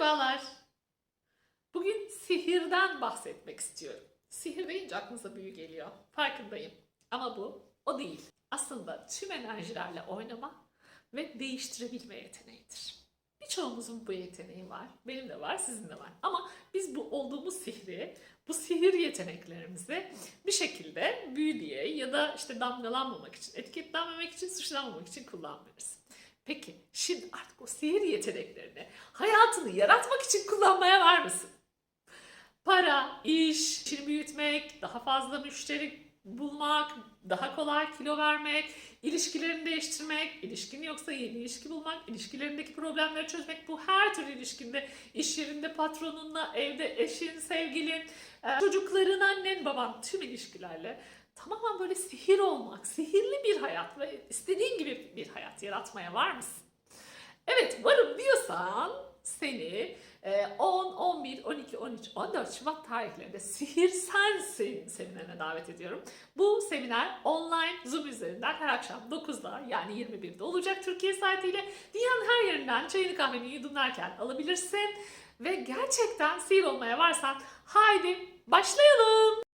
Merhabalar. Bugün sihirden bahsetmek istiyorum. Sihir deyince aklınıza büyü geliyor. Farkındayım. Ama bu o değil. Aslında tüm enerjilerle oynama ve değiştirebilme yeteneğidir. Birçoğumuzun bu yeteneği var. Benim de var, sizin de var. Ama biz bu olduğumuz sihri, bu sihir yeteneklerimizi bir şekilde büyü diye ya da işte damgalanmamak için, etiketlenmemek için, suçlanmamak için kullanmıyoruz. Peki şimdi artık o sihir yeteneklerini hayatını yaratmak için kullanmaya var mısın? Para, iş, işini büyütmek, daha fazla müşteri bulmak, daha kolay kilo vermek, ilişkilerini değiştirmek, ilişkin yoksa yeni ilişki bulmak, ilişkilerindeki problemleri çözmek. Bu her türlü ilişkinde, iş yerinde patronunla, evde eşin, sevgilin, e, çocukların, annen, baban tüm ilişkilerle tamamen böyle sihir olmak, sihirli bir hayat ve istediğin gibi bir hayat yaratmaya var mısın? Evet varım diyorsan seni e, 10, 11, 12, 13, 14 Şubat tarihlerinde Sihir Sensin seminerine davet ediyorum. Bu seminer online Zoom üzerinden her akşam 9'da yani 21'de olacak Türkiye saatiyle. Dünyanın her yerinden çayını kahveni yudumlarken alabilirsin. Ve gerçekten sihir olmaya varsan haydi başlayalım.